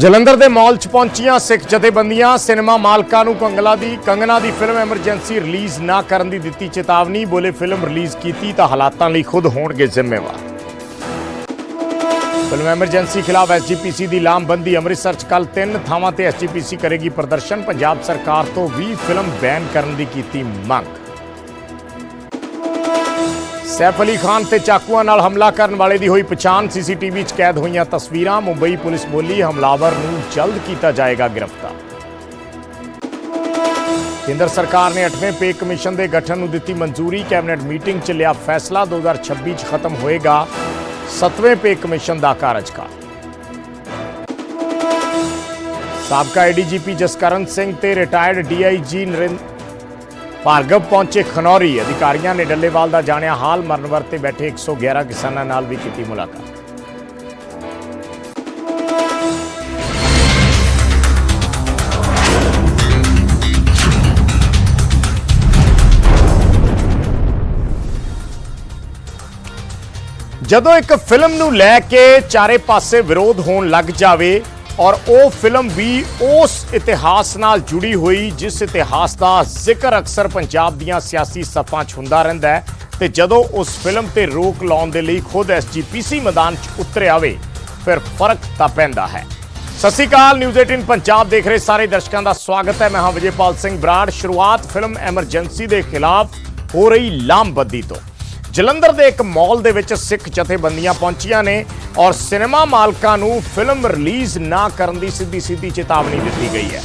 ਜਲੰਧਰ ਦੇ ਮਾਲ 'ਚ ਪਹੁੰਚੀਆਂ ਸਿੱਖ ਜਥੇਬੰਦੀਆਂ, ਸਿਨੇਮਾ ਮਾਲਕਾਂ ਨੂੰ ਕੰਗਲਾ ਦੀ ਕੰਗਨਾ ਦੀ ਫਿਲਮ ਐਮਰਜੈਂਸੀ ਰਿਲੀਜ਼ ਨਾ ਕਰਨ ਦੀ ਦਿੱਤੀ ਚੇਤਾਵਨੀ, ਬੋਲੇ ਫਿਲਮ ਰਿਲੀਜ਼ ਕੀਤੀ ਤਾਂ ਹਾਲਾਤਾਂ ਲਈ ਖੁਦ ਹੋਣਗੇ ਜ਼ਿੰਮੇਵਾਰ। ਫਿਲਮ ਐਮਰਜੈਂਸੀ ਖਿਲਾਫ ਐਸਜੀਪੀਸੀ ਦੀ ਲਾਮਬੰਦੀ, ਅੰਮ੍ਰਿਤਸਰ 'ਚ ਕੱਲ ਤਿੰਨ ਥਾਵਾਂ ਤੇ ਐਸਜੀਪੀਸੀ ਕਰੇਗੀ ਪ੍ਰਦਰਸ਼ਨ। ਪੰਜਾਬ ਸਰਕਾਰ ਤੋਂ ਵੀ ਫਿਲਮ ਬੈਨ ਕਰਨ ਦੀ ਕੀਤੀ ਮੰਗ। ਸੈਫ ਅਲੀ ਖਾਨ ਤੇ ਚਾਕੂਆਂ ਨਾਲ ਹਮਲਾ ਕਰਨ ਵਾਲੇ ਦੀ ਹੋਈ ਪਛਾਣ ਸੀਸੀਟੀਵੀ 'ਚ ਕੈਦ ਹੋਈਆਂ ਤਸਵੀਰਾਂ, ਮੁੰਬਈ ਪੁਲਿਸ ਬੋਲੀ ਹਮਲਾਵਰ ਨੂੰ ਜਲਦ ਕੀਤਾ ਜਾਏਗਾ ਗ੍ਰਿਫਤਾਰ। ਕੇਂਦਰ ਸਰਕਾਰ ਨੇ 8ਵੇਂ ਪੇ ਕਮਿਸ਼ਨ ਦੇ ਗਠਨ ਨੂੰ ਦਿੱਤੀ ਮਨਜ਼ੂਰੀ, ਕੈਬਨਿਟ ਮੀਟਿੰਗ 'ਚ ਲਿਆ ਫੈਸਲਾ 2026 'ਚ ਖਤਮ ਹੋਏਗਾ 7ਵੇਂ ਪੇ ਕਮਿਸ਼ਨ ਦਾ ਕਾਰਜਕਾਲ। ਸਾਬਕਾ ਏਡੀਜੀਪੀ ਜਸਕਰਨ ਸਿੰਘ ਤੇ ਰਿਟਾਇਰਡ ਡੀਆਈਜੀ ਨਰਿੰਦਰ ਭਾਰਗਵ ਪਹੁੰਚੇ ਖਨੌਰੀ। ਅਧਿਕਾਰੀਆਂ ਨੇ ਡੱਲੇਵਾਲ ਦਾ ਜਾਣਿਆ ਹਾਲ। ਮਰਨ ਵਰਤੇ ਬੈਠੇ 111 ਕਿਸਾਨਾਂ ਨਾਲ ਵੀ ਕੀਤੀ ਮੁਲਾਕਾਤ। ਜਦੋਂ ਇੱਕ ਫਿਲਮ ਨੂੰ ਲੈ ਕੇ ਚਾਰੇ ਪਾਸੇ ਵਿਰੋਧ ਹੋਣ ਲੱਗ ਜਾਵੇ ਔਰ ਉਹ ਫਿਲਮ ਵੀ ਉਸ ਇਤਿਹਾਸ ਨਾਲ ਜੁੜੀ ਹੋਈ, ਜਿਸ ਇਤਿਹਾਸ ਦਾ ਜ਼ਿਕਰ ਅਕਸਰ ਪੰਜਾਬ ਦੀਆਂ ਸਿਆਸੀ ਸਫਾਂ 'ਚ ਹੁੰਦਾ ਰਹਿੰਦਾ ਹੈ ਤੇ ਜਦੋਂ ਉਸ ਫਿਲਮ ਤੇ ਰੋਕ ਲਾਉਣ ਦੇ ਲਈ ਖੁਦ ਐਸਜੀਪੀਸੀ ਮੈਦਾਨ 'ਚ ਉਤਰ ਆਵੇ, ਫਿਰ ਫ਼ਰਕ ਤਾਂ ਪੈਂਦਾ ਹੈ। ਸਤਿ ਸ਼੍ਰੀ ਅਕਾਲ, ਨਿਊਜ਼ 18 ਪੰਜਾਬ ਦੇਖ ਰਹੇ ਸਾਰੇ ਦਰਸ਼ਕਾਂ ਦਾ ਸਵਾਗਤ ਹੈ। ਮੈਂ ਹਾਂ ਵਿਜੇਪਾਲ ਸਿੰਘ ਬਰਾੜ। ਸ਼ੁਰੂਆਤ ਫਿਲਮ ਐਮਰਜੈਂਸੀ ਦੇ ਖਿਲਾਫ ਹੋ ਰਹੀ ਲਾਮਬੱਦੀ ਤੋਂ। ਜਲੰਧਰ ਦੇ ਇੱਕ ਮਾਲ ਦੇ ਵਿੱਚ ਸਿੱਖ ਜਥੇਬੰਦੀਆਂ ਪਹੁੰਚੀਆਂ ਨੇ ਔਰ ਸਿਨੇਮਾ ਮਾਲਕਾਂ ਨੂੰ ਫਿਲਮ ਰਿਲੀਜ਼ ਨਾ ਕਰਨ ਦੀ ਸਿੱਧੀ ਸਿੱਧੀ ਚੇਤਾਵਨੀ ਦਿੱਤੀ ਗਈ ਹੈ।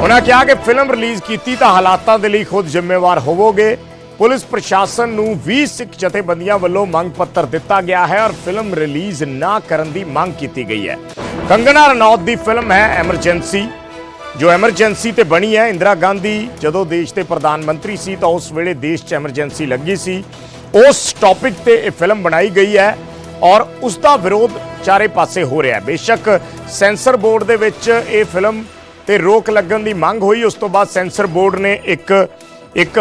ਉਹਨਾਂ ਕਿਹਾ ਕਿ ਫਿਲਮ ਰਿਲੀਜ਼ ਕੀਤੀ ਤਾਂ ਹਾਲਾਤਾਂ ਦੇ ਲਈ ਖੁਦ ਜ਼ਿੰਮੇਵਾਰ ਹੋਵੋਗੇ। ਪੁਲਿਸ ਪ੍ਰਸ਼ਾਸਨ ਨੂੰ 20 ਸਿੱਖ ਜਥੇਬੰਦੀਆਂ ਵੱਲੋਂ ਮੰਗ ਪੱਤਰ ਦਿੱਤਾ ਗਿਆ ਹੈ ਔਰ ਫਿਲਮ ਰਿਲੀਜ਼ ਨਾ ਕਰਨ ਦੀ ਮੰਗ ਕੀਤੀ ਗਈ ਹੈ। ਕੰਗਨਾ ਰਣੌਤ ਦੀ ਫਿਲਮ ਹੈ ਐਮਰਜੈਂਸੀ। ਜੋ ਐਮਰਜੈਂਸੀ ਤੇ ਬਣੀ ਹੈ, ਇੰਦਰਾ ਗਾਂਧੀ ਜਦੋਂ ਦੇਸ਼ ਦੇ ਪ੍ਰਧਾਨ ਮੰਤਰੀ ਸੀ ਤਾਂ ਉਸ ਵੇਲੇ ਦੇਸ਼ 'ਚ ਐਮਰਜੈਂਸੀ ਲੱਗੀ ਸੀ। ਉਸ ਟੌਪਿਕ ਤੇ ਇਹ ਫਿਲਮ ਬਣਾਈ ਗਈ ਹੈ ਔਰ ਉਸ ਦਾ ਵਿਰੋਧ ਚਾਰੇ ਪਾਸੇ ਹੋ ਰਿਹਾ ਹੈ। ਬੇਸ਼ੱਕ ਸੈਂਸਰ ਬੋਰਡ ਦੇ ਵਿੱਚ ਇਹ ਫਿਲਮ ਤੇ ਰੋਕ ਲੱਗਣ ਦੀ ਮੰਗ ਹੋਈ, ਉਸ ਤੋਂ ਬਾਅਦ ਸੈਂਸਰ ਬੋਰਡ ਨੇ ਇੱਕ ਇੱਕ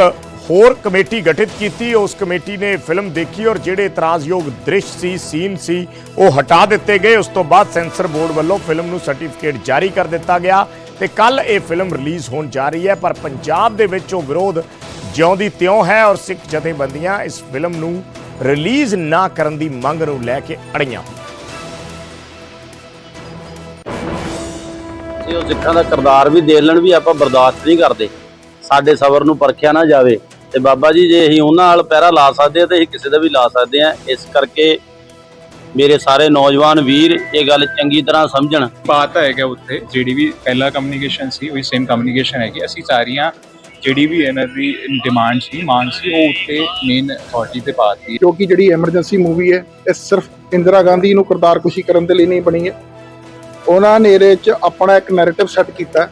ਹੋਰ ਕਮੇਟੀ ਗਠਿਤ ਕੀਤੀ। ਉਸ ਕਮੇਟੀ ਨੇ ਫਿਲਮ ਦੇਖੀ ਔਰ ਜਿਹੜੇ ਇਤਰਾਜ਼ਯੋਗ ਦ੍ਰਿਸ਼ ਸੀ ਸੀਨ ਸੀ, ਉਹ ਹਟਾ ਦਿੱਤੇ ਗਏ। ਉਸ ਤੋਂ ਬਾਅਦ ਸੈਂਸਰ ਬੋਰਡ ਵੱਲੋਂ ਫਿਲਮ ਨੂੰ ਸਰਟੀਫਿਕੇਟ ਜਾਰੀ ਕਰ ਦਿੱਤਾ ਗਿਆ ਤੇ ਕੱਲ ਇਹ ਫਿਲਮ ਰਿਲੀਜ਼ ਹੋਣ ਜਾ ਰਹੀ ਹੈ। ਪਰ ਪੰਜਾਬ ਦੇ ਵਿੱਚ ਉਹ ਵਿਰੋਧ ਜਿਉਂ ਦੀ ਤਿਉਂ ਹੈ ਔਰ ਸਿੱਖ ਜਥੇਬੰਦੀਆਂ ਇਸ ਫਿਲਮ ਨੂੰ ਰਿਲੀਜ਼ ਨਾ ਕਰਨ ਦੀ ਮੰਗ ਨੂੰ ਲੈ ਕੇ ਅੜੀਆਂ। ਤੇ ਉਹ ਸਿੱਖਾਂ ਦਾ ਕਿਰਦਾਰ ਵੀ ਦੇਖ ਲੈਣ ਵੀ ਆਪਾਂ ਬਰਦਾਸ਼ਤ ਨਹੀਂ ਕਰਦੇ। ਸਾਡੇ ਸਬਰ ਨੂੰ ਪਰਖਿਆ ਨਾ ਜਾਵੇ। ਤੇ ਬਾਬਾ ਜੀ ਜੇ ਅਸੀਂ ਉਹਨਾਂ ਨਾਲ ਪਹਿਰਾ ਲਾ ਸਕਦੇ ਆ ਤੇ ਅਸੀਂ ਕਿਸੇ ਦਾ ਵੀ ਲਾ ਸਕਦੇ ਆ। ਇਸ ਕਰਕੇ ਮੇਰੇ ਸਾਰੇ ਨੌਜਵਾਨ ਵੀਰ ਇਹ ਗੱਲ ਚੰਗੀ ਤਰ੍ਹਾਂ ਸਮਝਣ। ਬਾਤ ਹੈਗਾ ਉੱਥੇ। ਜਿਹੜੀ ਵੀ ਪਹਿਲਾ ਕਮਿਊਨੀਕੇਸ਼ਨ ਸੀ ਉਹੀ ਸੇਮ ਕਮਿਊਨੀਕੇਸ਼ਨ ਹੈਗੀ। ਅਸੀਂ ਸਾਰੀਆਂ ਜਿਹੜੀ ਵੀ ਇਹਨਾਂ ਦੀ ਡਿਮਾਂਡ ਸੀ ਮੰਗ ਸੀ, ਉਹ ਉੱਤੇ ਮੇਨ ਅਥਾਰਟੀ ਤੇ ਪਾਤੀ ਕਿਉਂਕਿ ਜਿਹੜੀ ਐਮਰਜੈਂਸੀ ਮੂਵੀ ਹੈ, ਇਹ ਸਿਰਫ ਇੰਦਰਾ ਗਾਂਧੀ ਨੂੰ ਕਿਰਦਾਰਕੁਸ਼ੀ ਕਰਨ ਦੇ ਲਈ ਨਹੀਂ ਬਣੀ ਹੈ। ਉਹਨਾਂ ਨੇ ਇਹਦੇ 'ਚ ਆਪਣਾ ਇੱਕ ਨੈਰੇਟਿਵ ਸੈੱਟ ਕੀਤਾ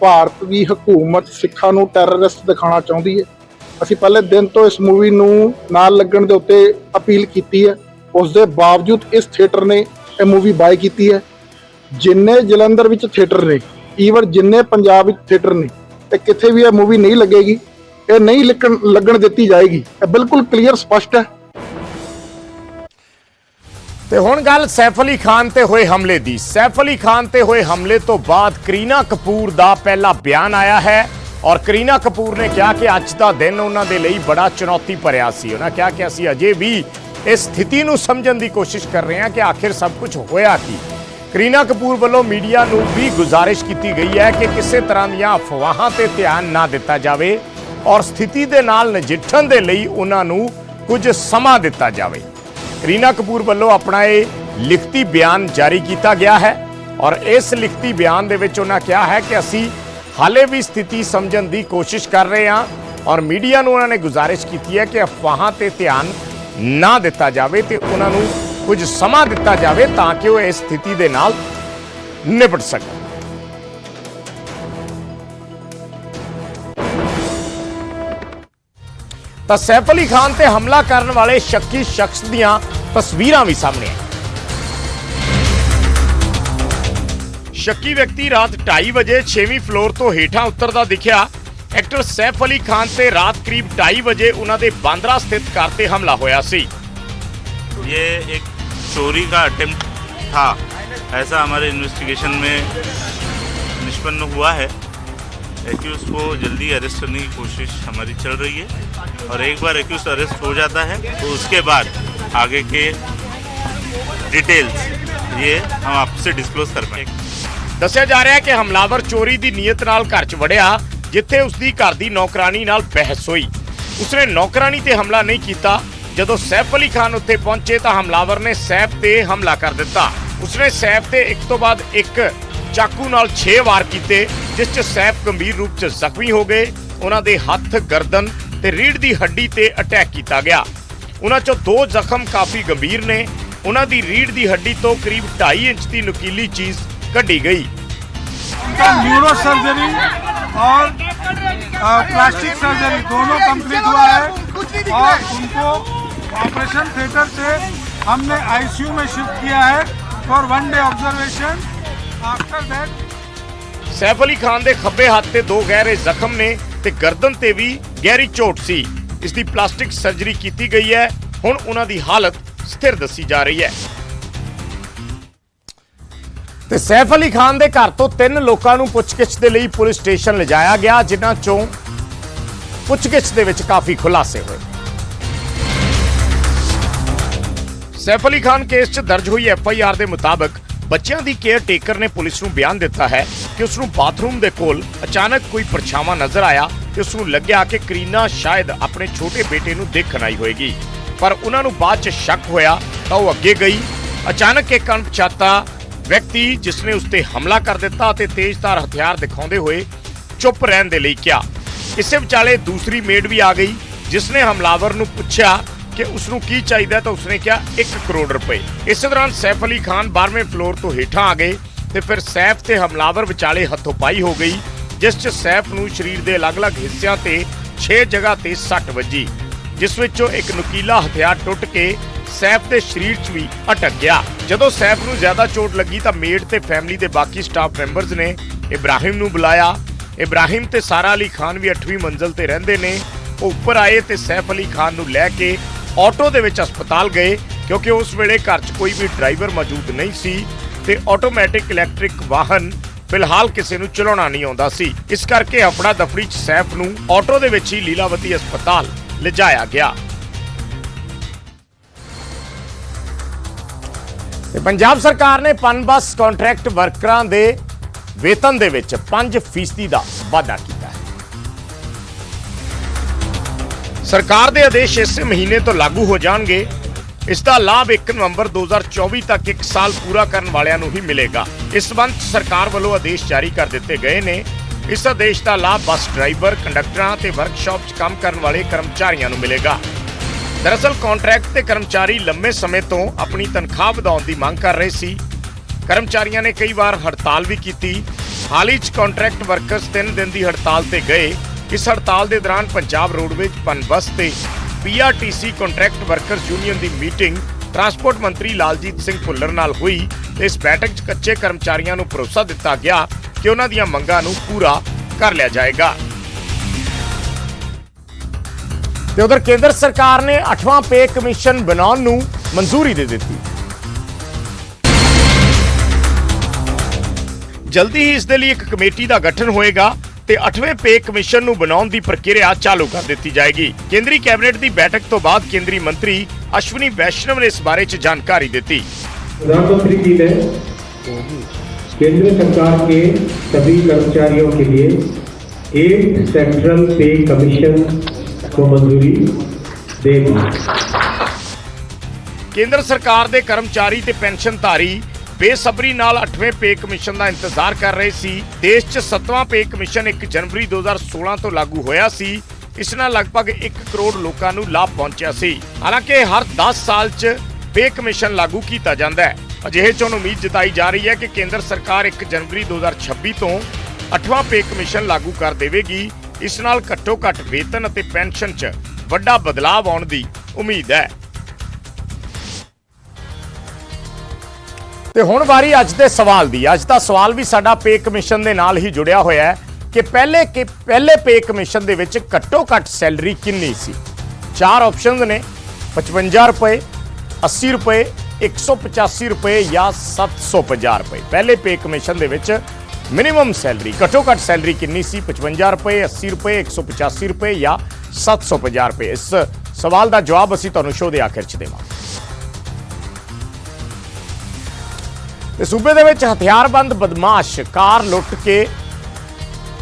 ਭਾਰਤ ਦੀ ਹਕੂਮਤ ਸਿੱਖਾਂ ਨੂੰ ਟੈਰਰਿਸਟ ਦਿਖਾਉਣਾ ਚਾਹੁੰਦੀ ਹੈ। ਅਸੀਂ ਪਹਿਲੇ ਦਿਨ ਤੋਂ ਇਸ ਮੂਵੀ ਨੂੰ ਨਾਲ ਲੱਗਣ ਦੇ ਉੱਤੇ ਅਪੀਲ ਕੀਤੀ ਹੈ। ਉਸ ਦੇ ਬਾਵਜੂਦ ਇਸ ਥੀਏਟਰ ਨੇ ਇਹ ਮੂਵੀ ਬਾਏ ਕੀਤੀ ਹੈ। ਜਿੰਨੇ ਜਲੰਧਰ ਵਿੱਚ ਥੀਏਟਰ ਨੇ ਈਵਨ ਜਿੰਨੇ ਪੰਜਾਬ ਵਿੱਚ ਥੀਏਟਰ ਨੇ ਤੇ ਕਿੱਥੇ ਵੀ ਇਹ ਮੂਵੀ ਨਹੀਂ ਲੱਗੇਗੀ, ਇਹ ਨਹੀਂ ਲੱਗਣ ਦਿੱਤੀ ਜਾਏਗੀ। ਇਹ ਬਿਲਕੁਲ ਕਲੀਅਰ ਸਪਸ਼ਟ ਹੈ। ਤੇ ਹੁਣ ਗੱਲ ਸੈਫ ਅਲੀ ਖਾਨ ਤੇ ਹੋਏ ਹਮਲੇ ਦੀ। ਸੈਫ ਅਲੀ ਖਾਨ ਤੇ ਹੋਏ ਹਮਲੇ ਤੋਂ ਬਾਅਦ ਕਰੀਨਾ ਕਪੂਰ ਦਾ ਪਹਿਲਾ ਬਿਆਨ ਆਇਆ ਹੈ ਔਰ ਕਰੀਨਾ ਕਪੂਰ ਨੇ ਕਿਹਾ ਕਿ ਅੱਜ ਦਾ ਦਿਨ ਉਹਨਾਂ ਦੇ ਲਈ ਬੜਾ ਚੁਣੌਤੀ ਭਰਿਆ ਸੀ। ਉਹਨਾਂ ਕਿਹਾ ਕਿ ਅਸੀਂ ਅਜੇ ਵੀ ਇਸ ਸਥਿਤੀ ਨੂੰ ਸਮਝਣ ਦੀ ਕੋਸ਼ਿਸ਼ ਕਰ ਰਹੇ ਹਾਂ ਕਿ ਆਖਿਰ ਸਭ ਕੁਝ ਹੋਇਆ ਕੀ। ਕਰੀਨਾ ਕਪੂਰ ਵੱਲੋਂ ਮੀਡੀਆ ਨੂੰ ਵੀ ਗੁਜ਼ਾਰਿਸ਼ ਕੀਤੀ ਗਈ ਹੈ ਕਿ ਕਿਸੇ ਤਰ੍ਹਾਂ ਦੀਆਂ ਅਫਵਾਹਾਂ ਤੇ ਧਿਆਨ ਨਾ ਦਿੱਤਾ ਜਾਵੇ ਔਰ ਸਥਿਤੀ ਦੇ ਨਾਲ ਨਜਿੱਠਣ ਦੇ ਲਈ ਉਹਨਾਂ ਨੂੰ ਕੁਝ ਸਮਾਂ ਦਿੱਤਾ ਜਾਵੇ। ਕਰੀਨਾ ਕਪੂਰ ਵੱਲੋਂ ਆਪਣਾ ਇਹ ਲਿਖਤੀ ਬਿਆਨ ਜਾਰੀ ਕੀਤਾ ਗਿਆ ਹੈ ਔਰ ਇਸ ਲਿਖਤੀ ਬਿਆਨ ਦੇ ਵਿੱਚ ਉਹਨਾਂ ਕਿਹਾ ਹੈ ਕਿ ਅਸੀਂ ਹਾਲੇ ਵੀ ਸਥਿਤੀ ਸਮਝਣ ਦੀ ਕੋਸ਼ਿਸ਼ ਕਰ ਰਹੇ ਹਾਂ ਔਰ ਮੀਡੀਆ ਨੂੰ ਉਹਨਾਂ ਨੇ ਗੁਜ਼ਾਰਿਸ਼ ਕੀਤੀ ਹੈ ਕਿ ਅਫਵਾਹਾਂ ਤੇ ਧਿਆਨ ਨਾ ਦਿੱਤਾ ਜਾਵੇ ਤੇ ਉਹਨਾਂ ਨੂੰ ਕੁਝ ਸਮਾਂ ਦਿੱਤਾ ਜਾਵੇ ਤਾਂ ਕਿ ਉਹ ਇਸ ਸਥਿਤੀ ਦੇ ਨਾਲ ਨਿਪਟ ਸਕਣ। ਤਾਂ ਸੈਫ ਅਲੀ ਖਾਨ ਤੇ ਹਮਲਾ ਕਰਨ ਵਾਲੇ ਸ਼ੱਕੀ ਸ਼ਖਸ ਦੀਆਂ ਤਸਵੀਰਾਂ ਵੀ ਸਾਹਮਣੇ ਆਈਆਂ। ਸ਼ੱਕੀ ਵਿਅਕਤੀ ਰਾਤ 2:30 ਵਜੇ 6ਵੀਂ ਫਲੋਰ ਤੋਂ ਹੇਠਾਂ ਉਤਰਦਾ ਦਿਖਿਆ। ਐਕਟਰ ਸੈਫ ਅਲੀ ਖਾਨ ਤੇ ਰਾਤ ਕਰੀਬ 2:30 ਵਜੇ ਉਹਨਾਂ ਦੇ ਬਾਂਦਰਾ ਸਥਿਤ ਘਰ ਤੇ ਹਮਲਾ ਹੋਇਆ ਸੀ। ये एक चोरी का अटेम्प्ट था ऐसा हमारे इन्वेस्टिगेशन में निष्पन्न हुआ है एक्यूज को जल्दी अरेस्ट करने की कोशिश हमारी चल रही है और एक बार एक्यूज अरेस्ट हो जाता है तो उसके बाद आगे के डिटेल्स ये हम आपसे डिस्क्लोज कर पाएंगे ਦੱਸਿਆ ਜਾ ਰਿਹਾ ਹੈ ਕਿ ਹਮਲਾਵਰ ਚੋਰੀ ਦੀ ਨੀਅਤ ਨਾਲ ਘਰ 'ਚ ਵੜਿਆ ਜਿੱਥੇ ਉਸ ਦੀ ਘਰ ਦੀ ਨੌਕਰਾਨੀ ਨਾਲ ਬਹਿਸ ਹੋਈ ਉਸਨੇ ਨੌਕਰਾਨੀ ਤੇ ਹਮਲਾ ਨਹੀਂ ਕੀਤਾ ਜਦੋਂ ਸੈਫ ਅਲੀ ਖਾਨ ਉੱਥੇ ਪਹੁੰਚੇ ਤਾਂ ਹਮਲਾਵਰ ਨੇ ਸੈਫ ਤੇ ਹਮਲਾ ਕਰ ਦਿੱਤਾ ਉਸਨੇ ਸੈਫ ਤੇ ਇੱਕ ਤੋਂ ਬਾਅਦ ਇੱਕ ਚਾਕੂ ਨਾਲ 6 ਵਾਰ ਕੀਤੇ ਜਿਸ 'ਚ ਸੈਫ ਗੰਭੀਰ ਰੂਪ 'ਚ ਜ਼ਖਮੀ ਹੋ ਗਏ ਉਹਨਾਂ ਦੇ ਹੱਥ ਗਰਦਨ ਤੇ ਰੀੜ੍ਹ ਦੀ ਹੱਡੀ ਤੇ ਅਟੈਕ ਕੀਤਾ ਗਿਆ ਉਹਨਾਂ 'ਚੋਂ ਦੋ ਜ਼ਖਮ ਕਾਫੀ ਗੰਭੀਰ ਨੇ ਉਹਨਾਂ ਦੀ ਰੀੜ੍ਹ ਦੀ ਹੱਡੀ ਤੋਂ ਕਰੀਬ 2.5 ਇੰਚ ਦੀ ਨੁਕੀਲੀ ਚੀਜ਼ ਕੱਢੀ ਗਈ उनका न्यूरो सर्जरी और प्लास्टिक सर्जरी दोनों कंप्लीट हुआ है और उनको ऑपरेशन थिएटर से हमने आईसीयू में शिफ्ट किया है for one day observation after that Saif Ali Khan ਦੇ ਖੱਬੇ ਹੱਥ ਤੇ ਦੋ ਗਹਿਰੇ ਜ਼ਖਮ ਨੇ ਤੇ ਗਰਦਨ ਤੇ ਵੀ ਗਹਿਰੀ ਚੋਟ ਸੀ ਇਸ ਦੀ ਪਲਾਸਟਿਕ ਸਰਜਰੀ ਕੀਤੀ ਗਈ ਹੈ ਹੁਣ ਉਹਨਾਂ ਦੀ ਹਾਲਤ ਸਥਿਰ ਦੱਸੀ ਜਾ ਰਹੀ ਹੈ ਤੇ ਸੈਫ ਅਲੀ ਖਾਨ ਦੇ ਘਰ ਤੋਂ ਤਿੰਨ ਲੋਕਾਂ ਨੂੰ ਪੁੱਛਗਿੱਛ ਦੇ ਲਈ ਪੁਲਿਸ ਸਟੇਸ਼ਨ ਲਿਜਾਇਆ ਗਿਆ ਜਿਨ੍ਹਾਂ ਚੋਂ ਪੁੱਛਗਿੱਛ ਦੇ ਵਿੱਚ ਕਾਫੀ ਖੁਲਾਸੇ ਹੋਏ ਸੈਫ ਅਲੀ ਖਾਨ ਕੇਸ 'ਚ ਦਰਜ ਹੋਈ ਐਫ ਆਈ ਆਰ ਦੇ ਮੁਤਾਬਕ ਬੱਚਿਆਂ ਦੀ ਕੇਅਰ ਟੇਕਰ ਨੇ ਪੁਲਿਸ ਨੂੰ ਬਿਆਨ ਦਿੱਤਾ ਹੈ ਕਿ ਉਸ ਨੂੰ ਬਾਥਰੂਮ ਦੇ ਕੋਲ ਅਚਾਨਕ ਕੋਈ ਪਰਛਾਵਾਂ ਨਜ਼ਰ ਆਇਆ ਤੇ ਉਸ ਨੂੰ ਲੱਗਿਆ ਕਿ ਕਰੀਨਾ ਸ਼ਾਇਦ ਆਪਣੇ ਛੋਟੇ ਬੇਟੇ ਨੂੰ ਦੇਖਣ ਆਈ ਹੋਏਗੀ। ਪਰ ਉਹਨਾਂ ਨੂੰ ਬਾਅਦ 'ਚ ਸ਼ੱਕ ਹੋਇਆ ਤਾਂ ਉਹ ਅੱਗੇ ਗਈ। ਅਚਾਨਕ ਇੱਕ ਅਣਪਛਾਤਾ ਵਿਅਕਤੀ ਜਿਸ ਨੇ ਉਸ ਤੇ ਹਮਲਾ ਕਰ ਦਿੱਤਾ ਅਤੇ ਤੇਜ਼ਧਾਰ ਹਥਿਆਰ ਦਿਖਾਉਂਦੇ ਹੋਏ ਚੁੱਪ ਰਹਿਣ ਦੇ ਲਈ ਕਿਹਾ। ਇਸੇ ਵਿਚਾਲੇ ਦੂਸਰੀ ਮੇਡ ਵੀ ਆ ਗਈ ਜਿਸ ਨੇ ਹਮਲਾਵਰ ਨੂੰ ਪੁੱਛਿਆ ਕਿ ਉਸ ਨੂੰ ਕੀ ਚਾਹੀਦਾ ਤਾਂ ਉਸਨੇ ਕਿਹਾ 1 ਕਰੋੜ ਰੁਪਏ। ਇਸੇ ਦੌਰਾਨ ਸੈਫ ਅਲੀ ਖਾਨ 12ਵੇਂ ਫਲੋਰ ਤੋਂ ਹੇਠਾਂ ਆ ਗਏ ਤੇ ਫਿਰ ਸੈਫ ਤੇ ਹਮਲਾਵਰ ਵਿਚਾਲੇ ਹੱਥੋਂ-ਪਾਈ ਹੋ ਗਈ, ਜਿਸ 'ਚ ਸੈਫ ਨੂੰ ਸਰੀਰ ਦੇ ਅਲੱਗ-ਅਲੱਗ ਹਿੱਸਿਆਂ ਤੇ 6 ਜਗ੍ਹਾ ਤੇ ਸੱਟ ਵੱਜੀ, ਜਿਸ ਵਿੱਚੋਂ ਇੱਕ ਨੁਕੀਲਾ ਹਥਿਆਰ ਟੁੱਟ ਕੇ ਸੈਫ ਦੇ ਸਰੀਰ 'ਚ ਵੀ ਅਟਕ ਗਿਆ। ਜਦੋਂ ਸੈਫ ਨੂੰ ਜ਼ਿਆਦਾ ਚੋਟ ਲੱਗੀ ਤਾਂ ਮੇਡ ਤੇ ਫੈਮਿਲੀ ਦੇ ਬਾਕੀ ਸਟਾਫ ਮੈਂਬਰਸ ਨੇ ਇਬਰਾਹਿਮ ਨੂੰ ਬੁਲਾਇਆ। ਇਬਰਾਹਿਮ ਤੇ ਸਾਰਾ ਅਲੀ ਖਾਨ ਵੀ 8ਵੀਂ ਮੰਜ਼ਲ ਤੇ ਰਹਿੰਦੇ ਨੇ। ਉਹ ਉੱਪਰ ਆਏ ਤੇ ਸੈਫ ਅਲੀ ਖਾਨ ਨੂੰ ਲੈ ਕੇ ਆਟੋ ਦੇ ਵਿੱਚ ਹਸਪਤਾਲ ਗਏ ਕਿਉਂਕਿ ਉਸ ਵੇਲੇ ਘਰ 'ਚ ਕੋਈ ਵੀ ਡਰਾਈਵਰ ਮੌਜੂਦ ਨਹੀਂ ਸੀ ਤੇ ਆਟੋਮੈਟਿਕ ਇਲੈਕਟ੍ਰਿਕ ਵਾਹਨ ਫਿਲਹਾਲ ਕਿਸੇ ਨੂੰ ਚਲਾਉਣਾ ਨਹੀਂ ਆਉਂਦਾ ਸੀ। ਇਸ ਕਰਕੇ ਹਫੜਾ ਦਫੜੀ 'ਚ ਸੈਫ ਨੂੰ ਆਟੋ ਦੇ ਵਿੱਚ ਹੀ ਲੀਲਾਵਤੀ ਹਸਪਤਾਲ ਲਿਜਾਇਆ ਗਿਆ। ਤੇ ਪੰਜਾਬ ਸਰਕਾਰ ਨੇ ਪਨਬਸ ਕੰਟਰੈਕਟ ਵਰਕਰਾਂ ਦੇ ਵੇਤਨ ਦੇ ਵਿੱਚ 5% ਦਾ ਵਾਧਾ ਕੀਤਾ। ਸਰਕਾਰ ਦੇ ਆਦੇਸ਼ ਇਸੇ ਮਹੀਨੇ ਤੋਂ ਲਾਗੂ ਹੋ ਜਾਣਗੇ। ਇਸ ਦਾ ਲਾਭ 1 ਨਵੰਬਰ 2024 ਤੱਕ 1 ਸਾਲ ਪੂਰਾ ਕਰਨ ਵਾਲਿਆਂ ਨੂੰ ਹੀ ਮਿਲੇਗਾ। ਇਸ ਸੰਬੰਧ ਸਰਕਾਰ ਵੱਲੋਂ ਆਦੇਸ਼ ਜਾਰੀ ਕਰ ਦਿੱਤੇ ਗਏ ਨੇ। ਇਸ ਆਦੇਸ਼ ਦਾ ਲਾਭ ਬੱਸ ਡਰਾਈਵਰ, ਕੰਡਕਟਰਾਂ ਤੇ ਵਰਕਸ਼ਾਪ 'ਚ ਕੰਮ ਕਰਨ ਵਾਲੇ ਕਰਮਚਾਰੀਆਂ ਨੂੰ ਮਿਲੇਗਾ। ਦਰਅਸਲ ਕੰਟਰੈਕਟ ਤੇ ਕਰਮਚਾਰੀ ਲੰਮੇ ਸਮੇਂ ਤੋਂ ਆਪਣੀ ਤਨਖਾਹ ਵਧਾਉਣ ਦੀ ਮੰਗ ਕਰ ਰਹੇ ਸੀ। ਕਰਮਚਾਰੀਆਂ ਨੇ ਕਈ ਵਾਰ ਹੜਤਾਲ ਵੀ ਕੀਤੀ। ਹਾਲ ਹੀ 'ਚ ਕੰਟਰੈਕਟ ਵਰਕਰਸ 3 ਦਿਨ ਦੀ ਹੜਤਾਲ ਤੇ ਗਏ। ਇਸ ਹੜਤਾਲ ਦੇ ਦੌਰਾਨ ਪੰਜਾਬ ਰੋਡਵੇਜ ਪਨਬਸ ਤੇ ਪੀਆਰਟੀਸੀ ਕੰਟਰੈਕਟ ਵਰਕਰਸ ਯੂਨੀਅਨ ਦੀ ਮੀਟਿੰਗ ਟਰਾਂਸਪੋਰਟ ਮੰਤਰੀ ਲਾਲਜੀਤ ਸਿੰਘ ਭੁੱਲਰ ਨਾਲ ਹੋਈ। ਇਸ ਬੈਠਕ 'ਚ ਕੱਚੇ ਕਰਮਚਾਰੀਆਂ ਨੂੰ ਭਰੋਸਾ ਦਿੱਤਾ ਗਿਆ ਕਿ ਉਹਨਾਂ ਦੀਆਂ ਮੰਗਾਂ ਨੂੰ ਪੂਰਾ ਕਰ ਲਿਆ ਜਾਏਗਾ। ਤੇ ਉਧਰ ਕੇਂਦਰ ਸਰਕਾਰ ਨੇ 8ਵਾਂ ਪੇ ਕਮਿਸ਼ਨ ਬਣਾਉਣ ਨੂੰ ਮਨਜ਼ੂਰੀ ਦੇ ਦਿੱਤੀ। ਜਲਦੀ ਹੀ ਇਸ ਦੇ ਲਈ ਇੱਕ ਕਮੇਟੀ ਦਾ ਗਠਨ ਹੋਏਗਾ। ਤੇ 8ਵੇਂ ਪੇ ਕਮਿਸ਼ਨ ਨੂੰ ਬਣਾਉਣ ਦੀ ਪ੍ਰਕਿਰਿਆ ਚਾਲੂ ਕਰ ਦਿੱਤੀ ਜਾਏਗੀ ਕੇਂਦਰੀ ਕੈਬਨਿਟ ਦੀ ਬੈਠਕ ਤੋਂ ਬਾਅਦ ਕੇਂਦਰੀ ਮੰਤਰੀ ਅਸ਼ਵਨੀ ਵੈਸ਼ਨਵ ਨੇ ਇਸ ਬਾਰੇ 'ਚ ਜਾਣਕਾਰੀ ਦਿੱਤੀ प्रधानमंत्री जी ने केंद्र सरकार के सभी कर्मचारियों के लिए एक सेंट्रल पे कमीशन को मंजूरी दे दी ਕੇਂਦਰ ਸਰਕਾਰ ਦੇ ਕਰਮਚਾਰੀ ਤੇ ਪੈਨਸ਼ਨਧਾਰੀ ਬੇਸਬਰੀ ਨਾਲ 8ਵੇਂ ਪੇ ਕਮਿਸ਼ਨ ਦਾ ਇੰਤਜ਼ਾਰ ਕਰ ਰਹੇ ਸੀ। ਦੇਸ਼ 'ਚ 7ਵਾਂ ਪੇ ਕਮਿਸ਼ਨ 1 ਜਨਵਰੀ 2016 ਤੋਂ ਲਾਗੂ ਹੋਇਆ ਸੀ। ਇਸ ਨਾਲ ਲਗਭਗ 1 ਕਰੋੜ ਲੋਕਾਂ ਨੂੰ ਲਾਭ ਪਹੁੰਚਿਆ ਸੀ। ਹਾਲਾਂਕਿ ਹਰ 10 ਸਾਲ 'ਚ ਪੇ ਕਮਿਸ਼ਨ ਲਾਗੂ ਕੀਤਾ ਜਾਂਦਾ ਹੈ। ਅਜਿਹੇ 'ਚ ਹੁਣ ਉਮੀਦ ਜਤਾਈ ਜਾ ਰਹੀ ਹੈ ਕਿ ਕੇਂਦਰ ਸਰਕਾਰ 1 ਜਨਵਰੀ 2026 ਤੋਂ 8ਵਾਂ ਪੇ ਕਮਿਸ਼ਨ ਲਾਗੂ ਕਰ ਦੇਵੇਗੀ। ਇਸ ਨਾਲ ਘੱਟੋ ਘੱਟ ਵੇਤਨ ਅਤੇ ਪੈਨਸ਼ਨ 'ਚ ਵੱਡਾ ਬਦਲਾਅ ਆਉਣ ਦੀ ਉਮੀਦ ਹੈ। ਤੇ ਹੁਣ ਵਾਰੀ ਅੱਜ ਦੇ ਸਵਾਲ ਦੀ, ਅੱਜ ਦਾ ਸਵਾਲ ਵੀ ਸਾਡਾ ਪੇ ਕਮਿਸ਼ਨ ਦੇ ਨਾਲ ਹੀ ਜੁੜਿਆ ਹੋਇਆ ਹੈ ਕਿ ਪਹਿਲੇ ਕਿ, ਪਹਿਲੇ ਪੇ ਕਮਿਸ਼ਨ ਦੇ ਵਿੱਚ ਘੱਟੋ ਘੱਟ ਸੈਲਰੀ ਕਿੰਨੀ ਸੀ? ਚਾਰ ਆਪਸ਼ਨਸ ਨੇ 55 ਰੁਪਏ 80 ਰੁਪਏ 185 ਰੁਪਏ ਜਾਂ 750 ਰੁਪਏ। ਪਹਿਲੇ ਪੇ ਕਮਿਸ਼ਨ ਦੇ ਵਿੱਚ ਮਿਨੀਮਮ ਸੈਲਰੀ, ਘੱਟੋ ਘੱਟ ਸੈਲਰੀ ਕਿੰਨੀ ਸੀ? 55 ਰੁਪਏ 80 ਰੁਪਏ 185 ਰੁਪਏ ਜਾਂ 750 ਰੁਪਏ। ਇਸ ਸਵਾਲ ਦਾ ਜਵਾਬ ਅਸੀਂ ਤੁਹਾਨੂੰ ਸ਼ੋਅ ਦੇ ਆਖਿਰ 'ਚ ਦੇਵਾਂਗੇ। ਤੇ ਸੂਬੇ ਦੇ ਵਿੱਚ ਹਥਿਆਰਬੰਦ ਬਦਮਾਸ਼ ਕਾਰ ਲੁੱਟ ਕੇ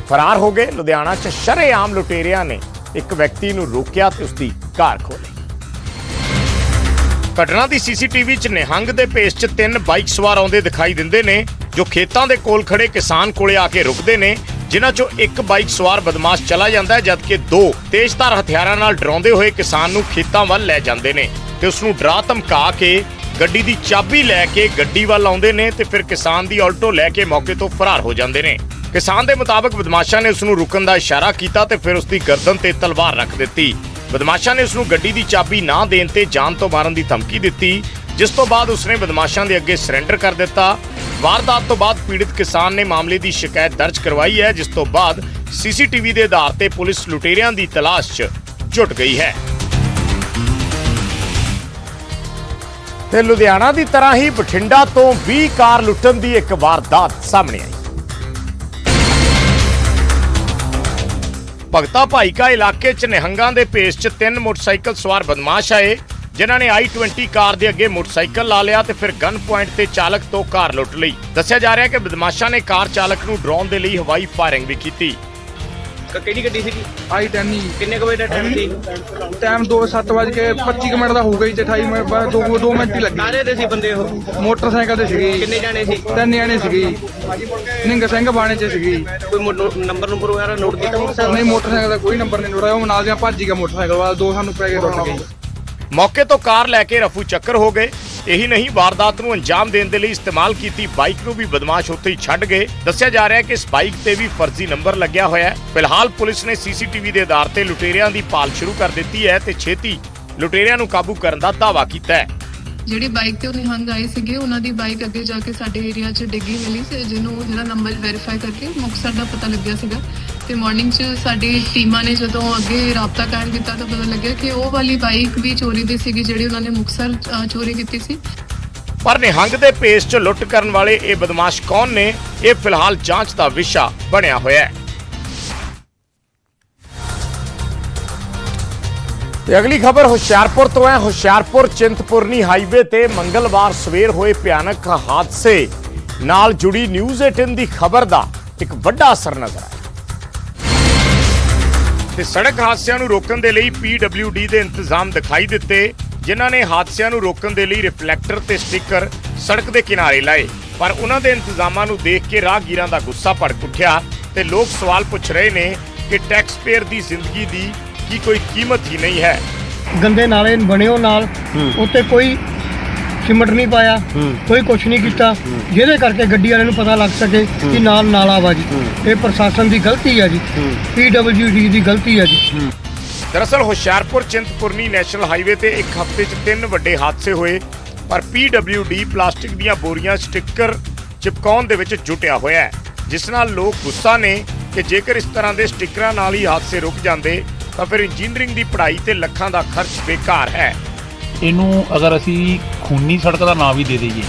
ਫਰਾਰ ਹੋ ਗਏ। ਲੁਧਿਆਣਾ 'ਚ ਸ਼ਰੇਆਮ ਲੁਟੇਰਿਆਂ ਨੇ ਇੱਕ ਵਿਅਕਤੀ ਨੂੰ ਰੋਕਿਆ ਤੇ ਉਸ ਕਾਰ ਖੋਲੀ ਘਟਨਾ ਦੀ ਸੀਸੀਟੀਵੀ 'ਚ ਨਿਹੰਗ ਦੇ ਭੇਸ 'ਚ ਤਿੰਨ ਬਾਈਕ ਸਵਾਰ ਆਉਂਦੇ ਦਿਖਾਈ ਦਿੰਦੇ ਨੇ, ਜੋ ਖੇਤਾਂ ਦੇ ਕੋਲ ਖੜੇ ਕਿਸਾਨ ਕੋਲੇ ਆ ਕੇ ਰੁਕਦੇ ਨੇ, ਜਿਨ੍ਹਾਂ 'ਚੋਂ ਇੱਕ ਬਾਈਕ ਸਵਾਰ ਬਦਮਾਸ਼ ਚਲਾ ਜਾਂਦਾ ਹੈ, ਜਦਕਿ ਦੋ ਤੇਜ਼ਧਾਰ ਹਥਿਆਰਾਂ ਨਾਲ ਡਰਾਉਂਦੇ ਹੋਏ ਕਿਸਾਨ ਨੂੰ ਖੇਤਾਂ ਵੱਲ ਲੈ ਜਾਂਦੇ ਨੇ ਤੇ ਉਸ ਨੂੰ ਡਰਾ ਧਮਕਾ ਕੇ ਗੱਡੀ ਦੀ ਚਾਬੀ ਲੈ ਕੇ ਗੱਡੀ ਵੱਲ ਆਉਂਦੇ ਨੇ ਤੇ ਫਿਰ ਕਿਸਾਨ ਦੀ ਆਲਟੋ ਲੈ ਕੇ ਮੌਕੇ ਤੋਂ ਫਰਾਰ ਹੋ ਜਾਂਦੇ ਨੇ। ਕਿਸਾਨ ਦੇ ਮੁਤਾਬਕ ਬਦਮਾਸ਼ਾਂ ਨੇ ਉਸ ਨੂੰ ਰੁਕਣ ਦਾ ਇਸ਼ਾਰਾ ਕੀਤਾ ਤੇ ਫਿਰ ਉਸ ਦੀ ਗਰਦਨ ਤੇ ਤਲਵਾਰ ਰੱਖ ਦਿੱਤੀ। ਬਦਮਾਸ਼ਾਂ ਨੇ ਉਸ ਨੂੰ ਗੱਡੀ ਦੀ ਚਾਬੀ ਨਾ ਦੇਣ ਤੇ ਜਾਨ ਤੋਂ ਮਾਰਨ ਦੀ ਧਮਕੀ ਦਿੱਤੀ, ਜਿਸ ਤੋਂ ਬਾਅਦ ਉਸਨੇ ਬਦਮਾਸ਼ਾਂ ਦੇ ਅੱਗੇ ਸਰੈਂਡਰ ਕਰ ਦਿੱਤਾ। ਵਾਰਦਾਤ ਤੋਂ ਬਾਅਦ ਪੀੜਤ ਕਿਸਾਨ ਨੇ ਮਾਮਲੇ ਦੀ ਸ਼ਿਕਾਇਤ ਦਰਜ ਕਰਵਾਈ ਹੈ, ਜਿਸ ਤੋਂ ਬਾਅਦ ਸੀਸੀਟੀਵੀ ਦੇ ਆਧਾਰ ਤੇ ਪੁਲਿਸ ਲੁਟੇਰਿਆਂ ਦੀ ਤਲਾਸ਼ 'ਚ ਜੁਟ ਗਈ ਹੈ। ਤੇ ਲੁਧਿਆਣਾ ਦੀ ਤਰ੍ਹਾਂ ਹੀ ਬਠਿੰਡਾ ਤੋਂ 20 ਕਾਰ ਲੁੱਟਣ ਦੀ ਇੱਕ ਵਾਰਦਾਤ ਸਾਹਮਣੇ ਆਈ। ਭਗਤਾ ਭਾਈਕਾ ਇਲਾਕੇ 'ਚ ਨਿਹੰਗਾਂ ਦੇ ਭੇਸ 'ਚ ਤਿੰਨ ਮੋਟਰਸਾਈਕਲ ਸਵਾਰ ਬਦਮਾਸ਼ ਆਏ, ਜਿਨ੍ਹਾਂ ਨੇ i20 ਕਾਰ ਦੇ ਅੱਗੇ ਮੋਟਰਸਾਈਕਲ ਲਾ ਲਿਆ ਤੇ ਫਿਰ ਗਨ ਪੁਆਇੰਟ ਤੇ ਚਾਲਕ ਤੋਂ ਕਾਰ ਲੁੱਟ ਲਈ। ਦੱਸਿਆ ਜਾ ਰਿਹਾ ਹੈ ਕਿ ਬਦਮਾਸ਼ਾਂ ਨੇ ਕਾਰ ਚਾਲਕ ਨੂੰ ਡਰਾਉਣ ਦੇ ਲਈ ਹਵਾਈ ਫਾਇਰਿੰਗ ਵੀ ਕੀਤੀ। ਕਿਹੜੀ ਗੱਡੀ ਸੀਗੀ? ਆਈ 10 ਹੀ ਕਿੰਨੇ ਕੁ ਦਾ ਟਾਈਮ ਸੀ? ਟਾਈਮ 2:25 ਮਿੰਟ ਦਾ ਹੋਊਗਾ ਜੀ ਤੇ 28 ਮਿੰਟ ਬਾਅਦ 2 ਮਿੰਟ ਹੀ ਲੱਗੇ। ਕਾਰੇ ਦੇ ਸੀ ਬੰਦੇ ਉਹ? ਮੋਟਰਸਾਈਕਲ ਤੇ ਸੀਗੇ। ਕਿੰਨੇ ਜਾਣੇ ਸੀ? ਤਿੰਨ ਜਣੇ ਸੀਗੇ। ਨਿੰਗ ਸਿੰਘ ਬਾਣੇ ਚ ਸੀਗੇ। ਕੋਈ ਨੰਬਰ ਨੰਬਰ ਵਗੈਰਾ ਨੋਟ ਕੀਤਾ ਨਹੀਂ ਮੋਟਰਸਾਈਕਲ ਦਾ ਕੋਈ ਨੰਬਰ ਨਹੀਂ ਜੁੜਿਆ। ਉਹ ਨਾਲ ਦੀਆਂ ਭੱਜ ਗਿਆ ਮੋਟਰਸਾਈਕਲ ਵਾਲਾ। ਦੋ ਸਾਨੂੰ ਪੈ ਕੇ ਰੁੱਟ ਗਏ। ਮੌਕੇ ਤੋਂ ਕਾਰ ਲੈ ਕੇ ਰਫੂ ਚੱਕਰ ਹੋ ਗਏ। ਇਹੀ ਨਹੀਂ, ਵਾਰਦਾਤ ਨੂੰ ਅੰਜਾਮ ਦੇਣ ਦੇ ਲਈ ਇਸਤੇਮਾਲ ਕੀਤੀ ਬਾਈਕ ਨੂੰ ਵੀ ਬਦਮਾਸ਼ ਉੱਥੇ ਹੀ ਛੱਡ ਗਏ। ਦੱਸਿਆ ਜਾ ਰਿਹਾ ਹੈ ਕਿ ਇਸ ਬਾਈਕ ਤੇ ਵੀ ਫਰਜ਼ੀ ਨੰਬਰ ਲੱਗਿਆ ਹੋਇਆ ਹੈ। ਫਿਲਹਾਲ ਪੁਲਿਸ ਨੇ ਸੀਸੀਟੀਵੀ ਦੇ ਆਧਾਰ ਤੇ ਲੁਟੇਰਿਆਂ ਦੀ ਭਾਲ ਸ਼ੁਰੂ ਕਰ ਦਿੱਤੀ ਹੈ ਤੇ ਛੇਤੀ ਲੁਟੇਰਿਆਂ ਨੂੰ ਕਾਬੂ ਕਰਨ ਦਾ ਦਾਅਵਾ ਕੀਤਾ ਹੈ। ਜਿਹੜੀ ਬਾਈਕ ਤੇ ਉਹ ਨਿਹੰਗ ਆਏ ਸੀਗੇ, ਉਹਨਾਂ ਦੀ ਬਾਈਕ ਅੱਗੇ ਜਾ ਕੇ ਸਾਡੇ ਏਰੀਆ 'ਚ ਡਿੱਗੀ ਮਿਲੀ ਸੀ ਜਿਹਨੂੰ ਜਿਹੜਾ ਨੰਬਰ ਵੈਰੀਫਾਈ ਕਰਕੇ ਮੁਕਤਸਰ ਦਾ ਪਤਾ ਲੱਗਿਆ ਸੀਗਾ। ਤੇ ਮਾਰਨਿੰਗ 'ਚ ਸਾਡੀ ਟੀਮਾਂ ਨੇ ਜਦੋਂ ਅੱਗੇ ਰਾਬਤਾ ਕਾਇਮ ਕੀਤਾ ਤਾਂ ਪਤਾ ਲੱਗਿਆ ਕਿ ਉਹ ਵਾਲੀ ਬਾਈਕ ਵੀ ਚੋਰੀ ਦੀ ਸੀਗੀ ਜਿਹੜੀ ਉਹਨਾਂ ਨੇ ਮੁਕਤਸਰ ਚੋਰੀ ਕੀਤੀ ਸੀ। ਪਰ ਨਿਹੰਗ ਦੇ ਭੇਸ 'ਚ ਲੁੱਟ ਕਰਨ ਵਾਲੇ ਇਹ ਬਦਮਾਸ਼ ਕੌਣ ਨੇ? ਇਹ ਫਿਲਹਾਲ ਜਾਂਚ ਦਾ ਵਿਸ਼ਾ ਬਣਿਆ ਹੋਇਆ ਹੈ। ਤੇ ਅਗਲੀ ਖਬਰ, ਹੁਸ਼ਿਆਰਪੁਰ ਤੋਂ ਹੈ। ਹੁਸ਼ਿਆਰਪੁਰ ਚਿੰਤਪੁਰਨੀ ਹਾਈਵੇ ਤੇ ਮੰਗਲਵਾਰ ਸਵੇਰ ਹੋਏ ਭਿਆਨਕ ਹਾਦਸੇ ਨਾਲ ਜੁੜੀ ਨਿਊਜ਼ 18 ਦੀ ਖਬਰ ਦਾ ਇੱਕ ਵੱਡਾ ਅਸਰ ਨਜ਼ਰ ਆਇਆ। ਤੇ ਸੜਕ ਹਾਦਸਿਆਂ ਨੂੰ ਰੋਕਣ ਦੇ ਲਈ PWD ਦੇ ਇੰਤਜ਼ਾਮ ਦਿਖਾਈ ਦਿੱਤੇ, ਜਿਨ੍ਹਾਂ ਨੇ ਹਾਦਸਿਆਂ ਨੂੰ ਰੋਕਣ ਦੇ ਲਈ ਰਿਫਲੈਕਟਰ ਤੇ ਸਟicker ਸੜਕ ਦੇ ਕਿਨਾਰੇ ਲਾਏ। ਪਰ ਉਹਨਾਂ ਦੇ ਇੰਤਜ਼ਾਮਾਂ ਨੂੰ ਦੇਖ ਕੇ ਰਾਹਗੀਰਾਂ ਦਾ ਗੁੱਸਾ ਭੜਕ ਉੱਠਿਆ ਤੇ ਲੋਕ ਸਵਾਲ ਪੁੱਛ ਰਹੇ ਨੇ ਕਿ ਟੈਕਸ ਪੇਅਰ ਦੀ ਜ਼ਿੰਦਗੀ ਦੀ ਕੀ ਕੋਈ ਕੀਮਤ ਹੀ ਨਹੀਂ ਹੈ। ਗੰਦੇ ਨਾਲੇ ਬਣਿਓ ਨਾਲ ਉੱਤੇ ਕੋਈ ਸਿਮਟ ਨਹੀਂ ਪਾਇਆ ਕੋਈ ਕੁਛ ਨਹੀਂ ਕੀਤਾ ਜਿਹਦੇ ਕਰਕੇ ਗੱਡੀ ਵਾਲਿਆਂ ਨੂੰ ਪਤਾ ਲੱਗ ਸਕੇ ਕਿ ਨਾਲ ਨਾਲਾ ਵਾ ਜੀ। ਇਹ ਪ੍ਰਸ਼ਾਸਨ ਦੀ ਗਲਤੀ ਹੈ ਜੀ। ਪੀਡਬਲਯੂਡੀ ਦੀ ਗਲਤੀ ਹੈ ਜੀ। ਦਰਅਸਲ ਹੁਸ਼ਿਆਰਪੁਰ ਚਿੰਤਪੁਰਨੀ ਨੈਸ਼ਨਲ ਹਾਈਵੇ ਤੇ ਇੱਕ ਹਫ਼ਤੇ 'ਚ ਤਿੰਨ ਵੱਡੇ ਹਾਦਸੇ ਹੋਏ ਪਰ PWD ਪਲਾਸਟਿਕ ਦੀਆਂ ਬੋਰੀਆਂ ਸਟicker ਚਿਪਕਾਉਣ ਦੇ ਵਿੱਚ ਜੁਟਿਆ ਹੋਇਆ ਹੈ ਜਿਸ ਨਾਲ ਲੋਕ ਗੁੱਸਾ ਨੇ ਕਿ ਜੇਕਰ ਇਸ ਤਰ੍ਹਾਂ ਦੇ ਸਟickਰਾਂ ਨਾਲ ਹੀ ਹਾਦਸੇ ਰੁਕ ਜਾਂਦੇ ਤਾਂ ਫਿਰ ਇੰਜੀਨੀਅਰਿੰਗ ਦੀ ਪੜ੍ਹਾਈ ਤੇ ਲੱਖਾਂ ਦਾ ਖਰਚ ਬੇਕਾਰ ਹੈ। ਇਹਨੂੰ ਅਗਰ ਅਸੀਂ ਖੂਨੀ ਸੜਕ ਦਾ ਨਾਮ ਵੀ ਦੇ ਦਈਏ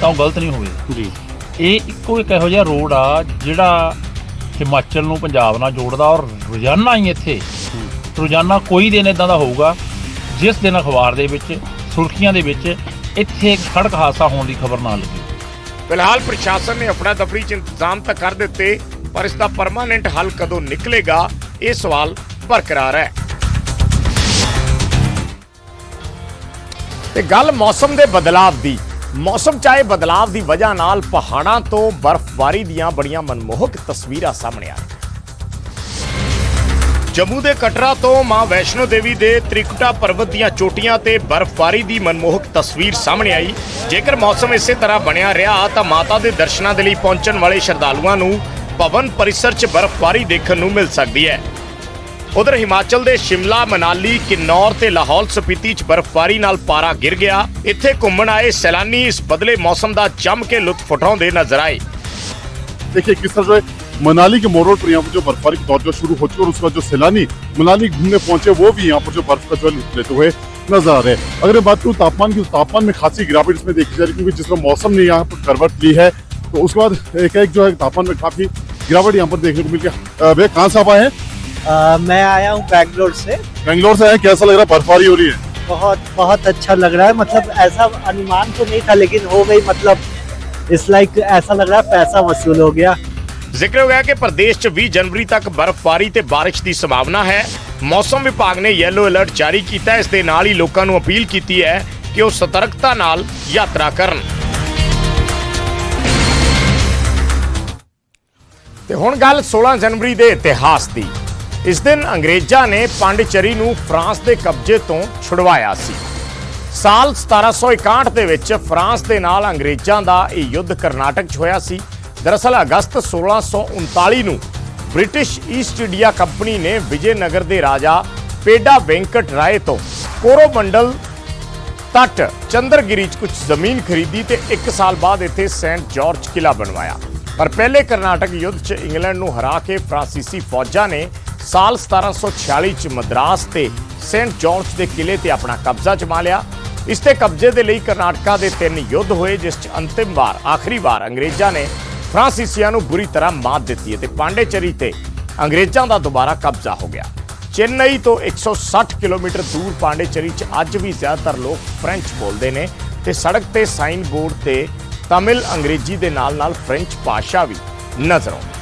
ਤਾਂ ਉਹ ਗਲਤ ਨਹੀਂ ਹੋਵੇਗਾ ਜੀ। ਇਹ ਇੱਕੋ ਇੱਕ ਇਹੋ ਜਿਹਾ ਰੋਡ ਆ ਜਿਹੜਾ ਹਿਮਾਚਲ ਨੂੰ ਪੰਜਾਬ ਨਾਲ ਜੋੜਦਾ ਔਰ ਰੋਜ਼ਾਨਾ ਹੀ ਇੱਥੇ ਰੋਜ਼ਾਨਾ ਕੋਈ ਦਿਨ ਇਦਾਂ ਦਾ ਹੋਊਗਾ ਜਿਸ ਦਿਨ ਅਖਬਾਰ ਦੇ ਵਿੱਚ ਸੁਰਖੀਆਂ ਦੇ ਵਿੱਚ ਇੱਥੇ ਇੱਕ ਸੜਕ ਹਾਦਸਾ ਹੋਣ ਦੀ ਖਬਰ ਨਾ ਲੱਗੇ। ਫਿਲਹਾਲ ਪ੍ਰਸ਼ਾਸਨ ਨੇ ਆਪਣਾ ਦਫੜੀ 'ਚ ਇੰਤਜ਼ਾਮ ਤਾਂ ਕਰ ਦਿੱਤੇ ਪਰ ਇਸ ਦਾ ਪਰਮਾਨੈਂਟ ਹੱਲ ਕਦੋਂ ਨਿਕਲੇਗਾ ਇਹ ਸਵਾਲ ਬਰਕਰਾਰ ਹੈ। ਤੇ ਗੱਲ ਮੌਸਮ ਦੇ ਬਦਲਾਵ ਦੀ। ਮੌਸਮ ਚਾਹੇ ਬਦਲਾਵ ਦੀ ਵਜ੍ਹਾ ਨਾਲ ਪਹਾੜਾਂ ਤੋਂ ਬਰਫ਼ਬਾਰੀ ਦੀਆਂ ਬੜੀਆਂ ਮਨਮੋਹਕ ਤਸਵੀਰਾਂ ਸਾਹਮਣੇ ਆ ਰਹੀਆਂ ਜੰਮੂ ਦੇ ਕਟਰਾ ਤੋਂ ਮਾਂ ਵੈਸ਼ਨੋ ਦੇਵੀ ਦੇ ਤ੍ਰਿਕੁਟਾ ਪਰਬਤ ਦੀਆਂ ਚੋਟੀਆਂ ਤੇ ਬਰਫ਼ਬਾਰੀ ਦੀ ਮਨਮੋਹਕ ਤਸਵੀਰ ਸਾਹਮਣੇ ਆਈ। ਜੇਕਰ ਮੌਸਮ ਇਸੇ ਤਰ੍ਹਾਂ ਬਣਿਆ ਰਿਹਾ, ਤਾਂ ਮਾਤਾ ਦੇ ਦਰਸ਼ਨਾਂ ਦੇ ਲਈ ਪਹੁੰਚਣ ਵਾਲੇ ਸ਼ਰਧਾਲੂਆਂ ਨੂੰ ਭਵਨ ਪਰਿਸਰ 'ਚ ਬਰਫ਼ਬਾਰੀ ਦੇਖਣ ਨੂੰ ਮਿਲ ਸਕਦੀ ਹੈ। ਉਧਰ ਹਿਮਾਚਲ ਦੇ ਸ਼ਿਮਲਾ ਮਨਾਲੀ ਕਿੰਨੌਰ ਤੇ ਲਾਹੌਲ ਸਪੀਤੀ 'ਚ ਬਰਫ਼ਬਾਰੀ ਨਾਲ ਪਾਰਾ ਗਿਰ ਗਿਆ ਇੱਥੇ ਘੁੰਮਣ ਆਏ ਸੈਲਾਨੀ ਇਸ ਬਦਲੇ ਮੌਸਮ ਦਾ ਜੰਮ ਕੇ ਲੁਤਫ ਉਠਾਉਂਦੇ ਨਜ਼ਰ ਆਏ देखिए किस तरह जो है मनाली के मोड़ पर यहाँ पर जो बर्फबारी का दौर जो शुरू हो चुका है और उसका जो सैलानी मनाली घूमने पहुंचे वो भी यहाँ पर जो बर्फ का जो है लुत्फ लेते हुए नजर आ रहे हैं अगर मैं बात करूँ तापमान की तो तापमान में खासी गिरावट इसमें देखी जा रही है क्योंकि जिस तरह मौसम ने यहाँ पर करवट ली है तो उसके बाद एक एक जो है तापमान में काफी गिरावट यहाँ पर देखने को मिल गया भैया कहाँ से आप आए हैं मैं आया हूँ बैंगलोर से बेंगलोर से आए कैसा लग रहा है बर्फबारी हो रही है बहुत बहुत अच्छा लग रहा है मतलब ऐसा अनुमान तो नहीं था लेकिन हो गई मतलब इस लाइक ऐसा लग रहा है पैसा वसूल हो गया ਜ਼ਿਕਰ ਹੋ ਗਿਆ ਕਿ ਪ੍ਰਦੇਸ਼ 'ਚ 20 ਜਨਵਰੀ ਤੱਕ ਬਰਫ਼ਬਾਰੀ ਤੇ ਬਾਰਿਸ਼ ਦੀ ਸੰਭਾਵਨਾ ਹੈ ਮੌਸਮ ਵਿਭਾਗ ਨੇ ਯੈਲੋ ਅਲਰਟ ਜਾਰੀ ਕੀਤਾ ਹੈ। ਇਸ ਦੇ ਨਾਲ ਹੀ ਲੋਕਾਂ ਨੂੰ ਅਪੀਲ ਕੀਤੀ ਹੈ ਕਿ ਉਹ ਸਤਰਕਤਾ ਨਾਲ ਯਾਤਰਾ ਕਰਨ ਤੇ ਹੁਣ ਗੱਲ 16 ਜਨਵਰੀ ਦੇ ਇਤਿਹਾਸ ਦੀ ਇਸ ਦਿਨ ਅੰਗਰੇਜ਼ਾਂ ਨੇ ਪਾਂਡਿਚੇਰੀ ਨੂੰ ਫਰਾਂਸ ਦੇ ਕਬਜ਼ੇ ਤੋਂ ਛੁਡਵਾਇਆ ਸੀ। ਸਾਲ 1761 ਦੇ ਵਿੱਚ ਫਰਾਂਸ ਦੇ ਨਾਲ ਅੰਗਰੇਜ਼ਾਂ ਦਾ ਇਹ ਯੁੱਧ ਕਰਨਾਟਕ 'ਚ ਹੋਇਆ ਸੀ। ਦਰਅਸਲ ਅਗਸਤ 1639 ਨੂੰ ਬ੍ਰਿਟਿਸ਼ ਈਸਟ ਇੰਡੀਆ ਕੰਪਨੀ ਨੇ ਵਿਜੇਨਗਰ ਦੇ ਰਾਜਾ ਪੇਡਾ ਵੈਂਕਟ ਰਾਏ ਤੋਂ ਕੋਰੋਮੰਡਲ ਤੱਟ ਚੰਦਰਗਿਰੀ 'ਚ ਕੁਝ ਜ਼ਮੀਨ ਖਰੀਦੀ ਤੇ 1 ਸਾਲ ਬਾਅਦ ਇੱਥੇ ਸੈਂਟ ਜਾਰਜ ਕਿਲਾ ਬਣਵਾਇਆ। ਪਰ ਪਹਿਲੇ ਕਰਨਾਟਕ ਯੁੱਧ 'ਚ ਇੰਗਲੈਂਡ ਨੂੰ ਹਰਾ ਕੇ ਫਰਾਂਸੀਸੀ ਫੌਜਾਂ ਨੇ ਸਾਲ 1746 'ਚ ਮਦਰਾਸ ਤੇ ਸੈਂਟ ਜਾਰਜ ਦੇ ਕਿਲੇ ਤੇ ਆਪਣਾ ਕਬਜ਼ਾ ਜਮਾ ਲਿਆ। ਇਸ ਤੇ ਕਬਜ਼ੇ ਦੇ ਲਈ ਕਰਨਾਟਕਾ ਦੇ ਤਿੰਨ ਯੁੱਧ ਹੋਏ, ਜਿਸ 'ਚ ਅੰਤਿਮ ਵਾਰ, ਆਖਰੀ ਵਾਰ ਅੰਗਰੇਜ਼ਾਂ ਨੇ ਫਰਾਂਸੀਸੀਆਂ ਨੂੰ ਬੁਰੀ ਤਰ੍ਹਾਂ ਮਾਤ ਦਿੱਤੀ ਅਤੇ ਪਾਂਡੇਚਰੀ ਤੇ ਅੰਗਰੇਜ਼ਾਂ ਦਾ ਦੁਬਾਰਾ ਕਬਜ਼ਾ ਹੋ ਗਿਆ। ਚੇਨਈ ਤੋਂ 160 ਕਿਲੋਮੀਟਰ ਦੂਰ ਪਾਂਡੇਚਰੀ 'ਚ ਅੱਜ ਵੀ ਜ਼ਿਆਦਾਤਰ ਲੋਕ ਫ੍ਰੈਂਚ ਬੋਲਦੇ ਨੇ ਤੇ ਸੜਕ ਤੇ ਸਾਈਨ ਬੋਰਡ ਤੇ ਤਮਿਲ ਅੰਗਰੇਜ਼ੀ ਦੇ ਨਾਲ-ਨਾਲ ਫ੍ਰੈਂਚ ਭਾਸ਼ਾ ਵੀ ਨਜ਼ਰ ਆਉਂਦੀ